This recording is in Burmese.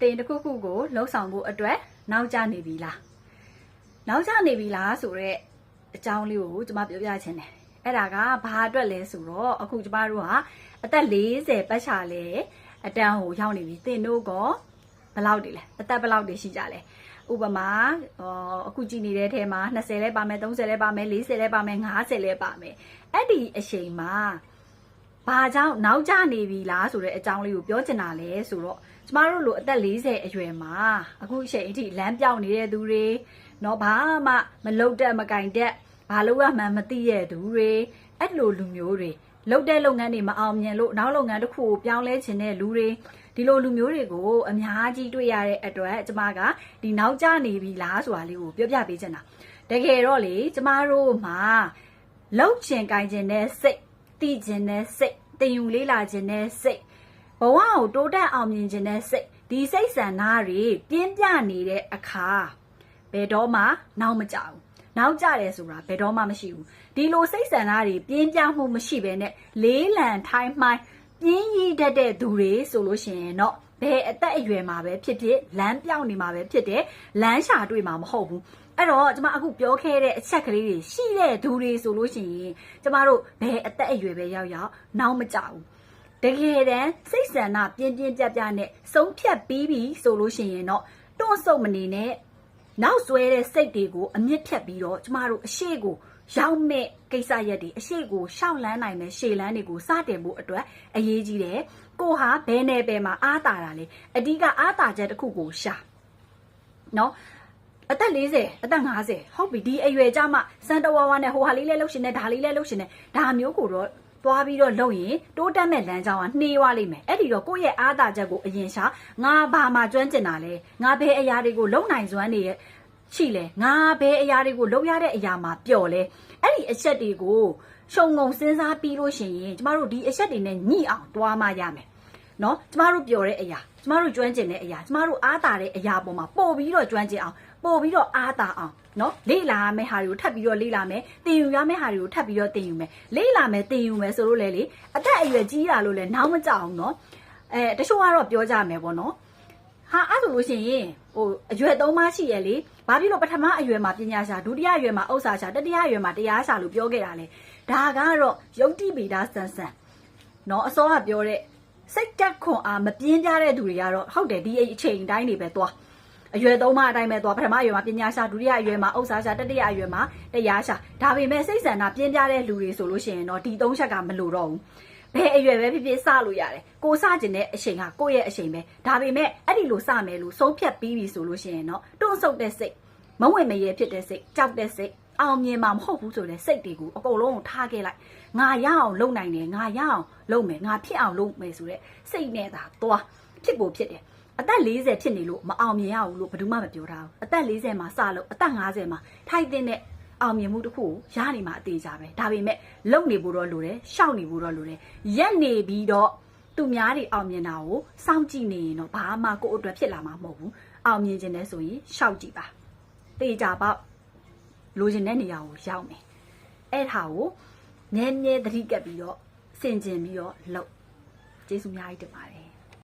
တင်တစ်ခုခုကိုလှုပ်ဆောင်ဖို့အတွက်နောက်ကျနေပြီလားနောက်ကျနေပြီလားဆိုတော့အကြောင်းလေးကိုကျွန်မပြောပြချင်တယ်အဲ့ဒါကဘာအတွက်လဲဆိုတော့အခုကျမတို့ကအသက်40ပတ်ချာလဲအတန်းကိုရောက်နေပြီတင်တို့ကဘယ်လောက်တည်လဲအသက်ဘယ်လောက်တည်ရှိကြလဲဥပမာဟောအခုကြည်နေတဲ့ထဲမှာ20လဲပါမယ်30လဲပါမယ်40လဲပါမယ်50လဲပါမယ်အဲ့ဒီအချိန်မှာ ဘာကြောင့်နောက်ကျနေပြီလားဆိုတဲ့အကြောင်းလေးကိုပြောချင်တာလဲဆိုတော့ကျမတို့လိုအသက်40အရွယ်မှာအခုအချိန်အထိလမ်းပြောင်းနေတဲ့သူတွေเนาะဘာမှမလုတ်တက်မကင်တက်ဘာလို့ရမှန်းမသိရတဲ့သူတွေအဲ့လိုလူမျိုးတွေလုတ်တဲ့လုပ်ငန်းတွေမအောင်မြင်လို့နောက်လုပ်ငန်းတစ်ခုကိုပြောင်းလဲခြင်းတဲ့လူတွေဒီလိုလူမျိုးတွေကိုအများကြီးတွေ့ရတဲ့အတွက်ကျမကဒီနောက်ကျနေပြီလားဆိုတာလေးကိုပြောပြပေးချင်တာတကယ်တော့လေကျမတို့မှာလုတ်ချင်ကင်ချင်တဲ့စိတ် သိချင်တဲ့စိတ်တင်ယူလေးလာခြင်းနဲ့စိတ်ဘဝကိုတိုးတက်အောင်မြင်ခြင်းနဲ့စိတ်ဒီစိတ်ဆန္ဒတွေပြင်းပြနေတဲ့အခါဘယ်တော့မှနောက်မကြဘူးနောက်ကြတယ်ဆိုတာဘယ်တော့မှမရှိဘူးဒီလိုစိတ်ဆန္ဒတွေပြင်းပြမှုမရှိဘဲနဲ့လေးလံထိုင်းမှိုင်းပြင်းရည်တတ်တဲ့သူတွေဆိုလို့ရှိရင်တော့ ဘယ်အသက်အရွယ်မှာပဲဖြစ်ဖြစ်လမ်းပြောင်းနေမှာပဲဖြစ်တယ်လမ်းရှာတွေ့မှာမဟုတ်ဘူးအဲ့တော့ကျမအခုပြောခဲ့တဲ့အချက်ကလေးတွေရှိတဲ့သူတွေဆိုလို့ရှိရင်ကျမတို့ဘယ်အသက်အရွယ်ပဲရောက်ရောက်နောက်မကြဘူးတကယ်တမ်းစိတ်ဆန္ဒပြင်းပြင်းပြပြနဲ့ဆုံးဖြတ်ပြီးပြီဆိုလို့ရှိရင်တော့တွန့်ဆုတ်မနေနဲ့နောက်ဆွဲတဲ့စိတ်တွေကိုအမြင့်ဖြတ်ပြီးတော့ကျမတို့အရှိကို ရောက်မဲ့ကိစ္စရက်တွေအရှိကိုရှောက်လန်းနိုင်တဲ့ရှေလန်းတွေကိုစတင်ဖို့အတွက်အရေးကြီးတယ်ကိုဟာဘယ်နယ်ပယ်မှာအားတာတာလဲအဓိကအားတာချက်တစ်ခုကိုရှာနော်အသက်40အသက်50ဟုတ်ပြီဒီအရွယ်ကြမှာစန်တဝါဝါနဲ့ဟိုဟာလေးလဲလှုပ်ရှင်နဲ့ဒါလေးလဲလှုပ်ရှင်နဲ့ဒါမျိုးကိုတော့သွားပြီးတော့လုပ်ရင်တိုးတက်မဲ့လမ်းကြောင်းကနှေးသွားလိမ့်မယ်အဲ့ဒီတော့ကိုယ့်ရဲ့အားသာချက်ကိုအရင်ရှာငါဘာမှကျွမ်းကျင်တာလဲငါဘယ်အရာတွေကိုလုံနိုင်စွမ်းနေရဲ့ ရှိလဲငါဘယ်အရာတွေကိုလုံရတဲ့အရာမှာပျော်လဲအဲ့ဒီအချက်တွေကိုရှုံငုံစဉ်းစားပြီးလို့ရှိရင်ကျမတို့ဒီအချက်တွေနဲ့ညှိအောင်တွားမှရမယ်နော်ကျမတို့ပျော်တဲ့အရာကျမတို့ကျွမ်းကျင်တဲ့အရာကျမတို့အားသာတဲ့အရာပေါ်မှာပို့ပြီးတော့ကျွမ်းကျင်အောင်ပို့ပြီးတော့အားသာအောင်နော်လေ့လာရမယ့်ဟာတွေကိုထပ်ပြီးတော့လေ့လာမယ်သင်ယူရမယ့်ဟာတွေကိုထပ်ပြီးတော့သင်ယူမယ်လေ့လာမယ်သင်ယူမယ်ဆိုလို့လေလေအသက်အရွယ်ကြီးတာလို့လည်းနောက်မကြအောင်နော်အဲတချို့ကတော့ပြောကြမယ်ပေါ့နော် ဟာအဲ့ဆိုလို့ရှိရင်ဟိုအရွယ်သုံးပါးရှိရလေဘာဖြစ်လို့ပထမအရွယ်မှာပညာရှာဒုတိယအရွယ်မှာဥစ္စာရှာတတိယအရွယ်မှာတရားရှာလို့ပြောခဲ့တာလေဒါကတော့ယုတ်တိပိဒါဆန်ဆန်နော်အစောကပြောတဲ့စိတ်တက်ခွန်အားမပြင်းကြတဲ့သူတွေကတော့ဟုတ်တယ်ဒီအချိန်တိုင်းနေပဲသွားအရွယ်သုံးပါးအတိုင်းပဲသွားပထမအရွယ်မှာပညာရှာဒုတိယအရွယ်မှာဥစ္စာရှာတတိယအရွယ်မှာတရားရှာဒါပေမဲ့စိတ်ဆန္ဒပြင်းပြတဲ့လူတွေဆိုလို့ရှိရင်တော့ဒီသုံးချက်ကမလိုတော့ဘူး ဘယ်အရွယ်ပဲဖြစ်ဖြစ်စလို့ရတယ်ကိုစကျင်တဲ့အချိန်ကကိုယ့်ရဲ့အချိန်ပဲဒါပေမဲ့အဲ့ဒီလိုစမယ်လို့ဆုံးဖြတ်ပြီးပြီဆိုလို့ရှိရင်တော့တွန့်ဆုတ်တဲ့စိတ်မဝင်မရဲဖြစ်တဲ့စိတ်ကြောက်တဲ့စိတ်အောင်မြင်မှာမဟုတ်ဘူးဆိုတဲ့စိတ်တွေကိုအကုန်လုံးကိုထားခဲ့လိုက်ငါရအောင်လုပ်နိုင်တယ်ငါရအောင်လုပ်မယ်ငါဖြစ်အောင်လုပ်မယ်ဆိုတဲ့စိတ်နဲ့သာသွားဖြစ်ဖို့ဖြစ်တယ်အသက်40ဖြစ်နေလို့မအောင်မြင်ရဘူးလို့ဘယ်သူမှမပြောထားဘူးအသက်40မှာစလို့အသက်50မှာထိုက်တဲ့ အောင်မြင်မှုတစ်ခုကိုရနေမှာအသေးကြပဲဒါပေမဲ့လုံနေဖို့တော့လိုတယ်ရှောက်နေဖို့တော့လိုတယ်ရက်နေပြီးတော့သူများတွေအောင်မြင်တာကိုစောင့်ကြည့်နေရင်တော့ဘာမှကိုယ့်အတွက်ဖြစ်လာမှာမဟုတ်ဘူးအောင်မြင်ခြင်းနဲ့ဆိုရင်ရှောက်ကြည့်ပါတေးကြပေါ့လိုချင်တဲ့နေရာကိုရောက်မယ်အဲ့ဒါကိုနည်းနည်းသတိကပ်ပြီးတော့စင်ကျင်ပြီးတော့လုပ်ကျေးဇူးအများကြီးတင်ပါတယ်